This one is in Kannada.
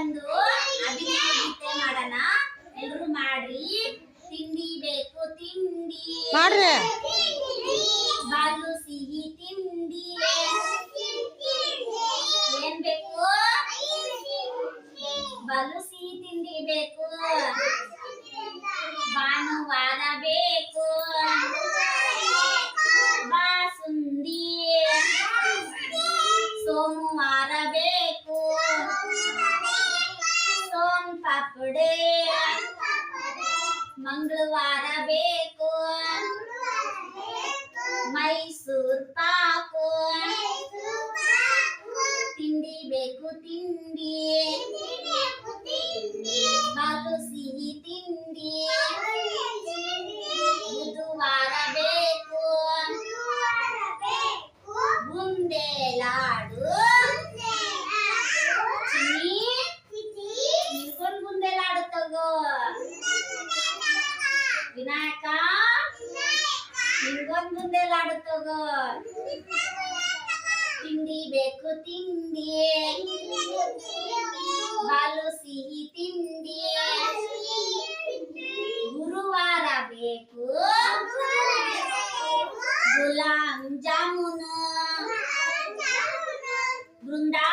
ಒಂದು ಅಭಿನಯ ಮಾಡೋಣ. ಎಲ್ಲರೂ ಮಾಡ್ರಿ. ತಿಂಡಿ ಬೇಕು ತಿಂಡಿ. ಮಾಡ್ರಿ. ಬಾಲು ಸಿಹಿ ತಿಂಡಿ. ಏನ್ ಬೇಕು? ಬಲು ಸಿಹಿ ತಿಂಡಿ ಬೇಕು. ಭಾನುವಾರ ಬೇಕು. ಬಾಸುಂದಿ ಸೋಮವಾರ ಪಾಪಡೆ ಮಂಗಳವಾರ ಬೇಕು. ಮೈಸೂರ್ ಪಾಕು. ತಿಂಡಿ ಬೇಕು ತಿಂಡಿ. ವಿನಾಯಕ ನಿನ್ಗೊಂದ್ ಮುಂದೆ ಲಾಡು ತಗೋ ತಿಂಡಿ ಬೇಕು ತಿಂಡಿ ಬಾಲು ಸಿಹಿ ತಿಂಡಿ ಗುರುವಾರ ಬೇಕು ಗುಲಾಮ್ ಜಾಮೂನು ಬೃಂದಾ